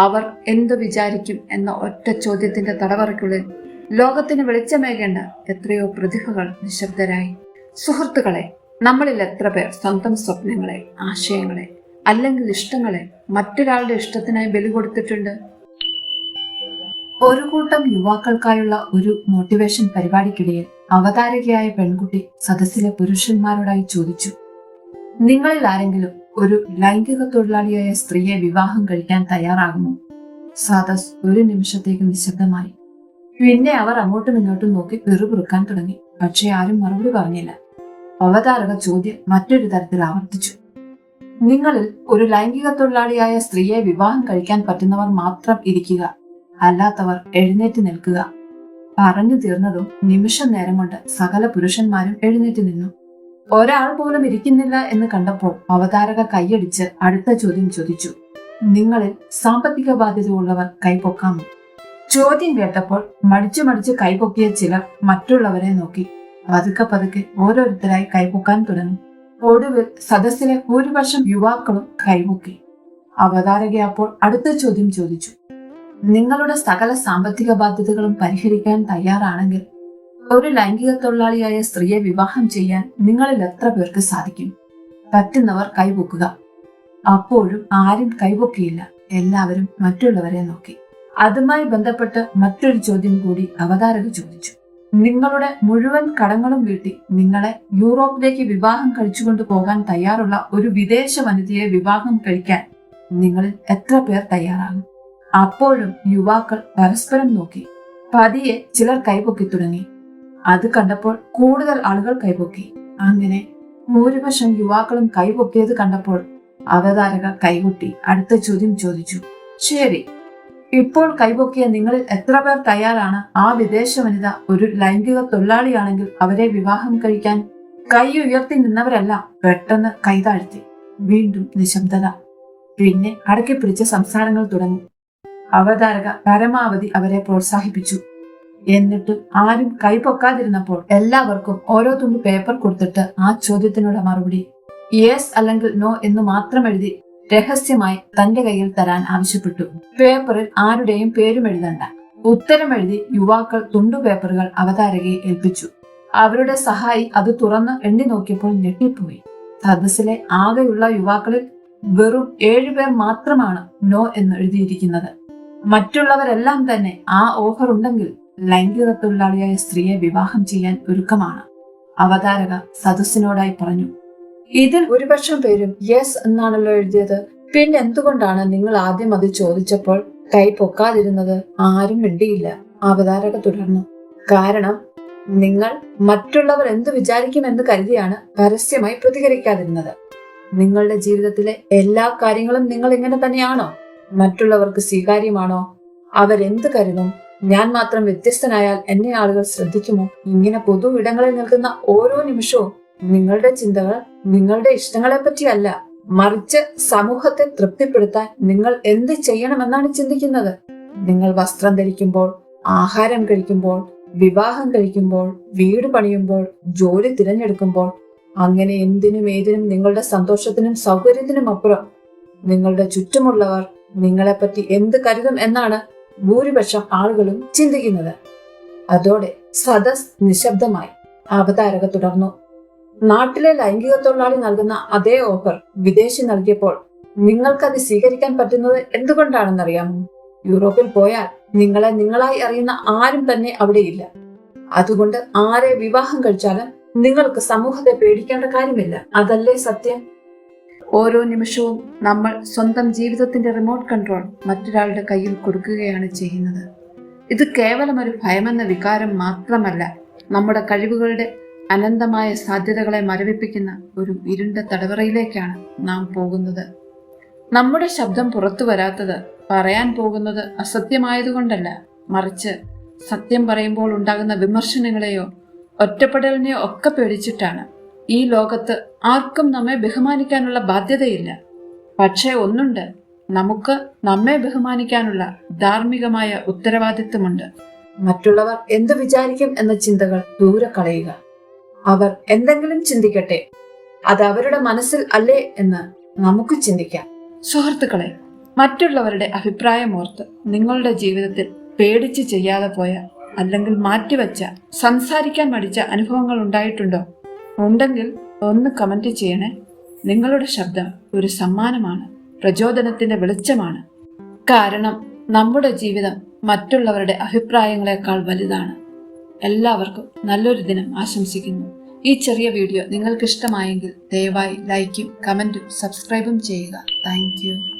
അവർ എന്തു വിചാരിക്കും എന്ന ഒറ്റ ചോദ്യത്തിന്റെ തടവറയ്ക്കുള്ളിൽ ലോകത്തിന് വെളിച്ചമേകേണ്ട എത്രയോ പ്രതിഭകൾ നിശബ്ദരായി. സുഹൃത്തുക്കളെ നമ്മളിൽ എത്ര പേർ സ്വന്തം സ്വപ്നങ്ങളെ ആശയങ്ങളെ അല്ലെങ്കിൽ ഇഷ്ടങ്ങളെ മറ്റൊരാളുടെ ഇഷ്ടത്തിനായി ബലി കൊടുത്തിട്ടുണ്ട്? ഒരു കൂട്ടം യുവാക്കൾക്കായുള്ള ഒരു മോട്ടിവേഷൻ പരിപാടിക്കിടയിൽ അവതാരകയായ പെൺകുട്ടി സദസ്സിലെ പുരുഷന്മാരോടായി ചോദിച്ചു നിങ്ങളിൽ ആരെങ്കിലും ഒരു ലൈംഗിക തൊഴിലാളിയായ സ്ത്രീയെ വിവാഹം കഴിക്കാൻ തയ്യാറാകുമോ സദസ് ഒരു നിമിഷത്തേക്ക് നിശബ്ദമായി. പിന്നെ അവർ അങ്ങോട്ടും ഇങ്ങോട്ടും നോക്കി പിറുപിറുക്കാൻ തുടങ്ങി. പക്ഷെ ആരും മറുപടി പറഞ്ഞില്ല. അവതാരക ചോദ്യം മറ്റൊരു തരത്തിൽ ആവർത്തിച്ചു. നിങ്ങളിൽ ഒരു ലൈംഗിക തൊഴിലാളിയായ സ്ത്രീയെ വിവാഹം കഴിക്കാൻ പറ്റുന്നവർ മാത്രം ഇരിക്കുക. അല്ലാത്തവർ എഴുന്നേറ്റ് നിൽക്കുക. പറഞ്ഞു തീർന്നതും നിമിഷം നേരം കൊണ്ട് സകല പുരുഷന്മാരും എഴുന്നേറ്റ് നിന്നു. ഒരാൾ പോലും ഇരിക്കുന്നില്ല എന്ന് കണ്ടപ്പോൾ അവതാരക കൈയടിച്ച് അടുത്ത ചോദ്യം ചോദിച്ചു. നിങ്ങളിൽ സാമ്പത്തിക ബാധ്യത ഉള്ളവർ കൈപൊക്കാമോ ചോദ്യം കേട്ടപ്പോൾ മടിച്ചു മടിച്ച് കൈപൊക്കിയ ചിലർ മറ്റുള്ളവരെ നോക്കി. പതുക്കെ പതുക്കെ ഓരോരുത്തരായി കൈപൊക്കാൻ തുടങ്ങി. ഒടുവിൽ സദസ്സിലെ ഭൂരിപക്ഷം യുവാക്കളും കൈപൊക്കി അവതാരക അപ്പോൾ അടുത്ത ചോദ്യം ചോദിച്ചു. നിങ്ങളുടെ സകല സാമ്പത്തിക ബാധ്യതകളും പരിഹരിക്കാൻ തയ്യാറാണെങ്കിൽ ഒരു ലൈംഗിക തൊഴിലാളിയായ സ്ത്രീയെ വിവാഹം ചെയ്യാൻ നിങ്ങളിൽ എത്ര പേർക്ക് സാധിക്കും? പറ്റുന്നവർ കൈപൊക്കുക അപ്പോഴും ആരും കൈപൊക്കിയില്ല എല്ലാവരും മറ്റുള്ളവരെ നോക്കി. അതുമായി ബന്ധപ്പെട്ട് മറ്റൊരു ചോദ്യം കൂടി അവതാരക ചോദിച്ചു. നിങ്ങളുടെ മുഴുവൻ കടങ്ങളും വീട്ടി നിങ്ങളെ യൂറോപ്പിലേക്ക് വിവാഹം കഴിച്ചുകൊണ്ട് പോകാൻ തയ്യാറുള്ള ഒരു വിദേശ വനിതയെ വിവാഹം കഴിക്കാൻ നിങ്ങളിൽ എത്ര പേർ തയ്യാറാകും? അപ്പോഴും യുവാക്കൾ പരസ്പരം നോക്കി. പതിയെ ചിലർ കൈപൊക്കി തുടങ്ങി. അത് കണ്ടപ്പോൾ കൂടുതൽ ആളുകൾ കൈപൊക്കി. അങ്ങനെ ഭൂരിപക്ഷം യുവാക്കളും കൈപൊക്കിയത് കണ്ടപ്പോൾ അവതാരക കൈകൊട്ടി അടുത്ത ചോദ്യം ചോദിച്ചു. ശരി ഇപ്പോൾ കൈപൊക്കിയ നിങ്ങളിൽ എത്ര പേർ തയ്യാറാണ്? ആ വിദേശ വനിത ഒരു ലൈംഗിക തൊഴിലാളിയാണെങ്കിൽ അവരെ വിവാഹം കഴിക്കാൻ കൈ ഉയർത്തി നിന്നവരല്ല പെട്ടെന്ന് കൈതാഴ്ത്തി വീണ്ടും നിശബ്ദത. പിന്നെ അടക്കി പിടിച്ച സംസാരങ്ങൾ തുടങ്ങി. അവതാരക പരമാവധി അവരെ പ്രോത്സാഹിപ്പിച്ചു. എന്നിട്ട് ആരും കൈപൊക്കാതിരുന്നപ്പോൾ എല്ലാവർക്കും ഓരോ തുണ്ട് പേപ്പർ കൊടുത്തിട്ട് ആ ചോദ്യത്തിനുള്ള മറുപടി യെസ് അല്ലെങ്കിൽ നോ എന്ന് മാത്രം എഴുതി രഹസ്യമായി തന്റെ കയ്യിൽ തരാൻ ആവശ്യപ്പെട്ടു. പേപ്പറിൽ ആരുടെയും പേരും എഴുതണ്ട. ഉത്തരം എഴുതി യുവാക്കൾ തുണ്ടു പേപ്പറുകൾ അവതാരകയെ ഏൽപ്പിച്ചു. അവരുടെ സഹായി അത് തുറന്ന് എണ്ണി നോക്കിയപ്പോൾ ഞെട്ടിപ്പോയി. സദസ്സിലെ ആകെയുള്ള യുവാക്കളിൽ വെറും ഏഴുപേർ മാത്രമാണ് നോ എന്ന് എഴുതിയിരിക്കുന്നത്. മറ്റുള്ളവരെല്ലാം തന്നെ ആ ഓഫർ ഉണ്ടെങ്കിൽ ലൈംഗിക തൊഴിലാളിയായ സ്ത്രീയെ വിവാഹം ചെയ്യാൻ ഒരുക്കമാണ്. അവതാരക സദസ്സിനോടായി പറഞ്ഞു. ഇതിൽ ഒരുപക്ഷം പേരും യെസ് എന്നാണല്ലോ എഴുതിയത്. പിന്നെ എന്തുകൊണ്ടാണ് നിങ്ങൾ ആദ്യം അത് ചോദിച്ചപ്പോൾ കൈ പൊക്കാതിരുന്നത്? ആരും മിണ്ടിയില്ല. അവതാരക തുടർന്നു. കാരണം നിങ്ങൾ മറ്റുള്ളവർ എന്ത് വിചാരിക്കുമെന്ന് കരുതിയാണ് പരസ്യമായി പ്രതികരിക്കാതിരുന്നത്. നിങ്ങളുടെ ജീവിതത്തിലെ എല്ലാ കാര്യങ്ങളും നിങ്ങൾ ഇങ്ങനെ തന്നെയാണോ? മറ്റുള്ളവർക്ക് സ്വീകാര്യമാണോ? അവരെന്ത് കരുതും? ഞാൻ മാത്രം വ്യത്യസ്തനായാൽ എന്നെ ആളുകൾ ശ്രദ്ധിക്കുമോ? ഇങ്ങനെ പൊതു ഇടങ്ങളിൽ നിൽക്കുന്ന ഓരോ നിമിഷവും നിങ്ങളുടെ ചിന്തകൾ നിങ്ങളുടെ ഇഷ്ടങ്ങളെ പറ്റിയല്ല മറിച്ച് സമൂഹത്തെ തൃപ്തിപ്പെടുത്താൻ നിങ്ങൾ എന്ത് ചെയ്യണമെന്നാണ് ചിന്തിക്കുന്നത്. നിങ്ങൾ വസ്ത്രം ധരിക്കുമ്പോൾ ആഹാരം കഴിക്കുമ്പോൾ വിവാഹം കഴിക്കുമ്പോൾ വീട് പണിയുമ്പോൾ ജോലി തിരഞ്ഞെടുക്കുമ്പോൾ അങ്ങനെ എന്തിനും ഏതിനും നിങ്ങളുടെ സന്തോഷത്തിനും സൗകര്യത്തിനും അപ്പുറം. നിങ്ങളുടെ ചുറ്റുമുള്ളവർ നിങ്ങളെപ്പറ്റി എന്ത് കരുതും എന്നാണ് ഭൂരിപക്ഷം ആളുകളും ചിന്തിക്കുന്നത്. അതോടെ സദസ് നിശബ്ദമായി. അവതാരക തുടർന്നു. നാട്ടിലെ ലൈംഗിക തൊഴിലാളി നൽകുന്ന അതേ ഓഫർ വിദേശി നൽകിയപ്പോൾ നിങ്ങൾക്കത് സ്വീകരിക്കാൻ പറ്റുന്നത് എന്തുകൊണ്ടാണെന്നറിയാമോ? യൂറോപ്പിൽ പോയാൽ നിങ്ങളെ നിങ്ങളായി അറിയുന്ന ആരും തന്നെ അവിടെയില്ല. അതുകൊണ്ട് ആരെ വിവാഹം കഴിച്ചാലും നിങ്ങൾക്ക് സമൂഹത്തെ പേടിക്കേണ്ട കാര്യമില്ല. അതല്ലേ സത്യം? ഓരോ നിമിഷവും നമ്മൾ സ്വന്തം ജീവിതത്തിന്റെ റിമോട്ട് കൺട്രോൾ മറ്റൊരാളുടെ കയ്യിൽ കൊടുക്കുകയാണ് ചെയ്യുന്നത്. ഇത് കേവലം ഒരു ഭയമെന്ന വികാരം മാത്രമല്ല നമ്മുടെ കഴിവുകളുടെ അനന്തമായ സാധ്യതകളെ മരവിപ്പിക്കുന്ന ഒരു ഇരുണ്ട തടവറയിലേക്കാണ് നാം പോകുന്നത്. നമ്മുടെ ശബ്ദം പുറത്തു വരാത്തത് പറയാൻ പോകുന്നത് അസത്യമായതുകൊണ്ടല്ല. മറിച്ച് സത്യം പറയുമ്പോൾ ഉണ്ടാകുന്ന വിമർശനങ്ങളെയോ ഒറ്റപ്പെടലിനെയോ ഒക്കെ പേടിച്ചിട്ടാണ്. ഈ ലോകത്ത് ആർക്കും നമ്മെ ബഹുമാനിക്കാനുള്ള ബാധ്യതയില്ല. പക്ഷേ ഒന്നുണ്ട്. നമുക്ക് നമ്മെ ബഹുമാനിക്കാനുള്ള ധാർമ്മികമായ ഉത്തരവാദിത്വമുണ്ട്. മറ്റുള്ളവർ എന്ത് വിചാരിക്കും എന്ന ചിന്തകൾ ദൂരെ കളയുക. അവർ എന്തെങ്കിലും ചിന്തിക്കട്ടെ. അത് അവരുടെ മനസ്സിൽ അല്ലേ എന്ന് നമുക്ക് ചിന്തിക്കാം. സുഹൃത്തുക്കളെ മറ്റുള്ളവരുടെ അഭിപ്രായം ഓർത്ത് നിങ്ങളുടെ ജീവിതത്തിൽ പേടിച്ച് ചെയ്യാതെ പോയ അല്ലെങ്കിൽ മാറ്റിവെച്ച സംസാരിക്കാൻ മടിച്ച അനുഭവങ്ങൾ ഉണ്ടായിട്ടുണ്ടോ? ഉണ്ടെങ്കിൽ ഒന്ന് കമന്റ് ചെയ്യണേ. നിങ്ങളുടെ ശബ്ദം ഒരു സമ്മാനമാണ് പ്രചോദനത്തിന്റെ വെളിച്ചമാണ്. കാരണം നമ്മുടെ ജീവിതം മറ്റുള്ളവരുടെ അഭിപ്രായങ്ങളെക്കാൾ വലുതാണ്. എല്ലാവർക്കും നല്ലൊരു ദിനം ആശംസിക്കുന്നു. ഈ ചെറിയ വീഡിയോ നിങ്ങൾക്ക് ഇഷ്ടമായെങ്കിൽ ദയവായി ലൈക്കും കമന്റും സബ്സ്ക്രൈബും ചെയ്യുക. താങ്ക്